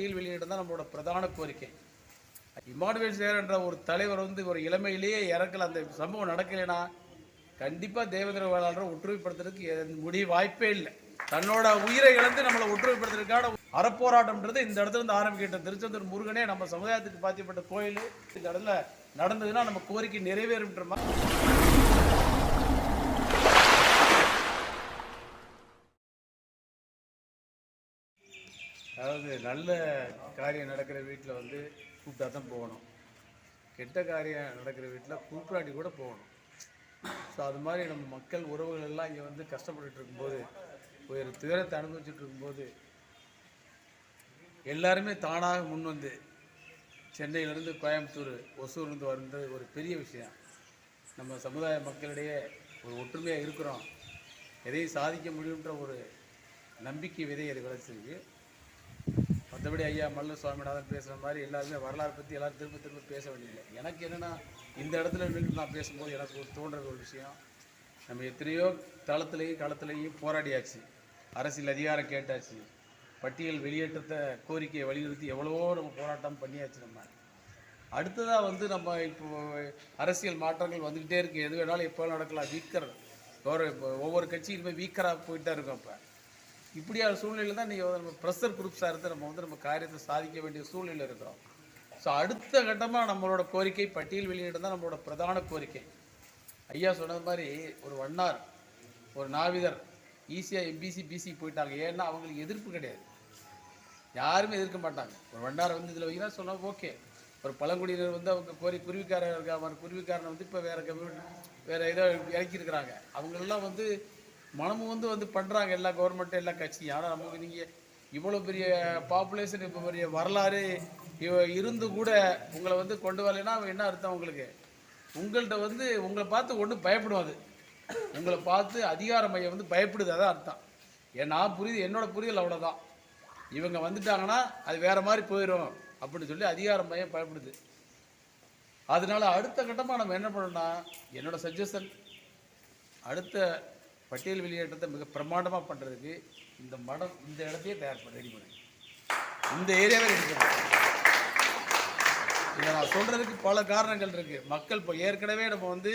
பட்டியல் வெளியிடம் தான் நம்மளோட பிரதான கோரிக்கை. இமானுவேல் சேர் என்ற ஒரு தலைவர் வந்து ஒரு இளமையிலேயே இறக்கல. அந்த சம்பவம் நடக்கலைன்னா கண்டிப்பாக தேவேந்திர வேளாளரை ஒற்றுமைப்படுத்துறதுக்கு முடிய வாய்ப்பே இல்லை. தன்னோட உயிரை இழந்து நம்மளை ஒற்றுமைப்படுத்துறதுக்கான அறப்போராட்டம்ன்றது இந்த இடத்துல இருந்து ஆரம்பிக்கிட்ட திருச்செந்தூர் முருகனே நம்ம சமுதாயத்துக்கு பாத்தியப்பட்ட கோயில். இந்த இடத்துல நடந்ததுன்னா நம்ம கோரிக்கை நிறைவேறும்ன்ற மாதிரி. அதாவது நல்ல காரியம் நடக்கிற வீட்டில் வந்து கூப்பிட்டா தான் போகணும். கெட்ட காரியம் நடக்கிற வீட்டில் கூப்பிடாட்டி கூட போகணும். ஸோ அது மாதிரி நம்ம மக்கள் உறவுகள் எல்லாம் இங்கே வந்து கஷ்டப்பட்டுட்டு இருக்கும்போது ஒரு துயரத்தை அனுபவிச்சுட்டு இருக்கும்போது எல்லாருமே தானாக முன் வந்து சென்னையிலேருந்து கோயம்புத்தூர் ஒசூர்லேருந்து வந்தது ஒரு பெரிய விஷயம். நம்ம சமுதாய மக்களிடையே ஒரு ஒற்றுமையாக இருக்கிறோம். எதையும் சாதிக்க முடியுன்ற ஒரு நம்பிக்கை விதை அது விளைச்சிருக்கு மற்றபடி ஐயா மல்ல சுவாமிநாதன் பேசுகிற மாதிரி எல்லாருமே வரலாறு பற்றி எல்லாரும் திரும்ப திரும்ப பேச வேண்டியதில்லை. எனக்கு என்னென்னா இந்த இடத்துல நின்று நான் பேசும்போது எனக்கு ஒரு தோன்ற ஒரு விஷயம். நம்ம எத்தனையோ தளத்துலேயும் களத்துலேயும் போராடியாச்சு. அரசியல் அதிகாரம் கேட்டாச்சு. பட்டியல் வெளியேற்றத்தை கோரிக்கையை வலியுறுத்தி எவ்வளவோ நம்ம போராட்டம் பண்ணியாச்சு நம்ம. அடுத்ததாக வந்து நம்ம இப்போ அரசியல் மாற்றங்கள் வந்துக்கிட்டே இருக்குது எது வேணாலும் எப்போ நடக்கலாம். வீக்கர் இப்போ ஒவ்வொரு கட்சியிலுமே வீக்கராக போயிட்டே இருக்கும் இப்போ. இப்படியான சூழ்நிலையில் தான் நீங்கள் நம்ம ப்ரெஷர் குரூப்ஸாக இருந்து நம்ம வந்து நம்ம காரியத்தை சாதிக்க வேண்டிய சூழ்நிலை இருக்கிறோம். ஸோ அடுத்த கட்டமாக நம்மளோட கோரிக்கை பட்டியல் வெளியிட தான் நம்மளோட பிரதான கோரிக்கை. ஐயா சொன்னது மாதிரி ஒரு வண்ணார் ஒரு நாவிதர் ஈஸியாக எம்பிசி பிசி போயிட்டாங்க. ஏன்னா அவங்களுக்கு எதிர்ப்பு கிடையாது. யாருமே எதிர்க்க மாட்டாங்க. ஒரு வண்டாரை வந்து இதில் வைக்கிறா சொன்னால் ஓகே. ஒரு பழங்குடியினர் வந்து அவங்க கோரி குருவிக்காரர் இருக்கா குருவிக்காரனை வந்து இப்போ வேறு கம்யூனிட்டி வேறு ஏதோ இறக்கியிருக்கிறாங்க. அவங்களெல்லாம் வந்து மனமும் வந்து வந்து பண்ணுறாங்க எல்லா கவர்மெண்ட் எல்லா கட்சியும் ஆனால் நமக்கு நீங்கள் இவ்வளோ பெரிய பாப்புலேஷன் இப்போ பெரிய வரலாறு இவ இருந்து கூட உங்களை வந்து கொண்டு வரலைன்னா என்ன அர்த்தம் உங்களுக்கு? உங்கள்கிட்ட வந்து உங்களை பார்த்து ஒன்றும் பயப்படும் அது உங்களை பார்த்து அதிகார மையம் வந்து பயப்படுது அதான் அர்த்தம். ஏன் நான் புரியுது என்னோட புரிதல் அவ்வளோதான் இவங்க வந்துட்டாங்கன்னா அது வேற மாதிரி போயிடும் அப்படின்னு சொல்லி அதிகார மையம் பயப்படுது. அதனால அடுத்த கட்டமாக நம்ம என்ன பண்ணணும்னா என்னோட சஜஷன் அடுத்த பட்டியல் வெளியேற்றத்தை மிக பிரமாண்டமாக பண்ணுறதுக்கு இந்த மடம் இந்த இடத்தையே தயார் பண்ண ரெடி பண்ணுங்க இந்த ஏரியாவே ரெடி பண்ணுங்க இதை நான் சொல்றதுக்கு பல காரணங்கள் இருக்கு. மக்கள் இப்போ ஏற்கனவே நம்ம வந்து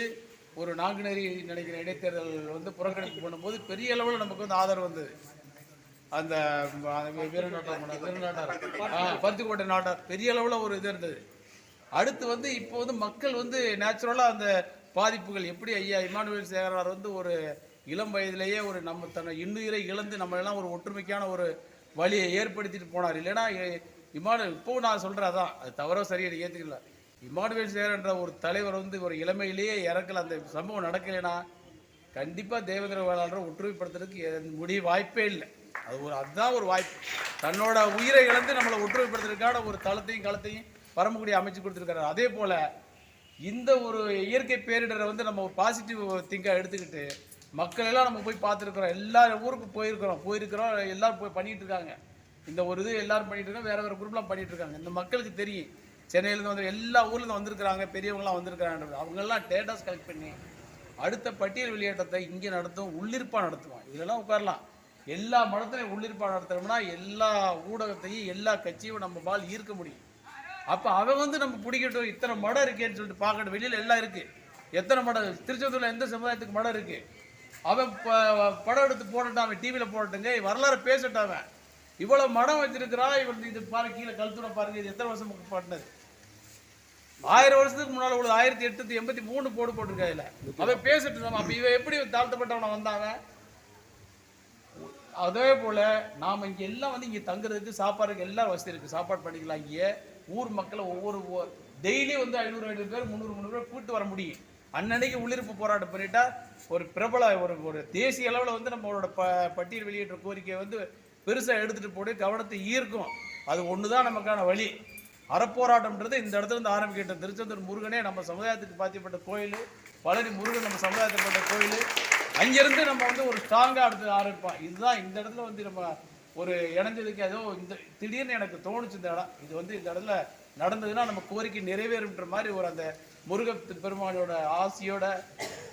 ஒரு நாங்குநேரி நினைக்கிற இடைத்தேர்தல் வந்து புறக்கணிப்பு பண்ணும்போது பெரிய அளவில் நமக்கு வந்து ஆதரவு வந்தது. அந்த வீரநாட்டார் மன்னர், பருத்திக்கோட்டை நாட்டார் பெரிய அளவில் ஒரு இது இருந்தது. அடுத்து வந்து இப்போ வந்து மக்கள் வந்து நேச்சுரலாக அந்த பாதிப்புகள் எப்படி ஐயா இமானுவேல் சேகரார் வந்து ஒரு இளம் வயதிலேயே ஒரு நம்ம தன்னை இன்னுயிரை இழந்து நம்மளெல்லாம் ஒரு ஒற்றுமைக்கான ஒரு வழியை ஏற்படுத்திட்டு போனார். இல்லைன்னா இமானு இப்போ நான் சொல்கிறேன் அதான். அது தவறோ சரியை ஏற்றுக்கல இமானுவேல் சேரன்ற ஒரு தலைவர் வந்து ஒரு இளமையிலேயே இறக்கல. அந்த சம்பவம் நடக்கலைன்னா கண்டிப்பாக தேவேந்திர வேளாளரை ஒற்றுமைப்படுத்துறதுக்கு முடிய வாய்ப்பே இல்லை. அது ஒரு அதுதான் ஒரு வாய்ப்பு. தன்னோட உயிரை இழந்து நம்மளை ஒற்றுமைப்படுத்துறதுக்கான ஒரு தளத்தையும் களத்தையும் பரமக்குடி அமைச்சு கொடுத்துருக்காரு. அதே போல் இந்த ஒரு இயற்கை பேரிடரை வந்து நம்ம ஒரு பாசிட்டிவ் திங்காக எடுத்துக்கிட்டு மக்கள் எல்லாம் நம்ம போய் பார்த்துருக்குறோம். எல்லா ஊருக்கு போயிருக்கிறோம். போயிருக்கிறோம். எல்லாரும் போய் பண்ணிட்டு இருக்காங்க. இந்த ஒரு இது எல்லாரும் பண்ணிட்டு இருக்காங்க வேற வேற குரூப்லாம் பண்ணிட்டு இருக்காங்க. இந்த மக்களுக்கு தெரியும். சென்னையிலேருந்து வந்து எல்லா ஊர்லேருந்து வந்திருக்கிறாங்க. பெரியவங்களாம் வந்திருக்கிறாங்க அவங்கெல்லாம் டேட்டாஸ் கலெக்ட் பண்ணி அடுத்த பட்டியல் வெளியேற்றத்தை இங்கே நடத்தும் உள்ளிருப்பாக நடத்துவோம் இதெல்லாம் உட்காரலாம். எல்லா மடத்திலையும் உள்ளிருப்பாக நடத்துகிறோம்னா எல்லா ஊடகத்தையும் எல்லா கட்சியும் நம்ம பால் ஈர்க்க முடியும். அப்போ அவன் வந்து நம்ம பிடிக்கட்டும். இத்தனை மடம் இருக்கேன்னு சொல்லிட்டு பார்க்கட்டும். வெளியில் எல்லாம் இருக்குது எத்தனை மடம்? திருச்செந்தூரில் எந்த சமுதாயத்துக்கு மடம் இருக்குது அவன் ப- படம் எடுத்து போடட்டும் அவன் டிவியில் போடட்டுங்க வரலாறு பேசட்டான் அவன். இவ்வளோ மடம் வச்சிருக்கிறா இவன் இது பாரு கீழே கழுத்துற பாருங்க இது எத்தனை வருஷம் பண்ணது ஆயிரம் வருஷத்துக்கு முன்னால் உள்ள ஆயிரத்தி எட்நூத்தி எண்பத்தி மூணு போடு போட்டிருக்கா இதில். அவன் பேசிட்டு நம்ம. அப்போ இவன் எப்படி தாழ்த்தப்பட்டவனை வந்தாவன் அதே போல் நாம் இங்கே எல்லாம் வந்து இங்கே தங்குறதுக்கு சாப்பாடுக்கு எல்லாம் வசதி இருக்கு. சாப்பாடு பண்ணிக்கலாம் இங்கே ஊர் மக்களை ஒவ்வொரு டெய்லி வந்து ஐநூறு ஐநூறு பேர் முந்நூறு முந்நூறு பேர் கூட்டு வர முடியும். அன்னன்னைக்கு உள்ளிருப்பு போராட்டம் பண்ணிட்டா ஒரு பிரபல ஒரு ஒரு தேசிய அளவில் வந்து நம்மளோட ப பட்டியல் வெளியேற்ற கோரிக்கையை வந்து பெருசாக எடுத்துகிட்டு போட்டு கவனத்தை ஈர்க்கும். அது ஒன்று தான் நமக்கான வழி. அறப்போராட்டம்ன்றது இந்த இடத்துல இருந்து ஆரம்பிக்கிட்ட திருச்செந்தூர் முருகனே நம்ம சமுதாயத்துக்கு பாத்தியப்பட்ட கோயில் பழனி முருகன் நம்ம சமுதாயத்துக்கு பட்ட கோயில். அங்கேருந்து நம்ம வந்து ஒரு ஸ்ட்ராங்காக அடுத்து ஆரம்பிப்போம். இதுதான் இந்த இடத்துல வந்து நம்ம ஒரு இணைஞ்சதுக்கு ஏதோ இந்த திடீர்னு எனக்கு தோணுச்சு இந்த இடம். இது வந்து இந்த இடத்துல நடந்ததுன்னா நம்ம கோரிக்கை நிறைவேறும்ன்ற மாதிரி ஒரு அந்த முருக பெருமானோட ஆசையோட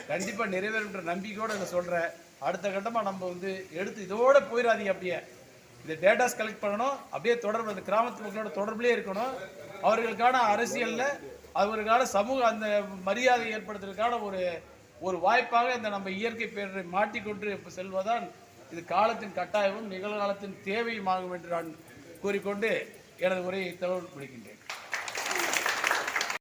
கண்டிப்பாக நிறைவேறும்ன்ற நம்பிக்கையோட இதை சொல்கிறேன் அடுத்த கட்டமாக நம்ம வந்து எடுத்து இதோட போயிடாதீங்க அப்படியே. இந்த டேட்டாஸ் கலெக்ட் பண்ணணும். அப்படியே தொடர்பு அந்த கிராமத்து மக்களோட தொடர்புலேயே இருக்கணும். அவர்களுக்கான அரசியலில் அவர்களுக்கான சமூக அந்த மரியாதை ஏற்படுத்துறதுக்கான ஒரு ஒரு வாய்ப்பாக இந்த நம்ம இயற்கை பேரரை மாட்டிக்கொண்டு இப்போ செல்வதால் இது காலத்தின் கட்டாயமும் நிகழ்காலத்தின் தேவையும் ஆகும் என்று நான் கூறிக்கொண்டு எனது உரையை தகவல் முடிக்கின்றேன்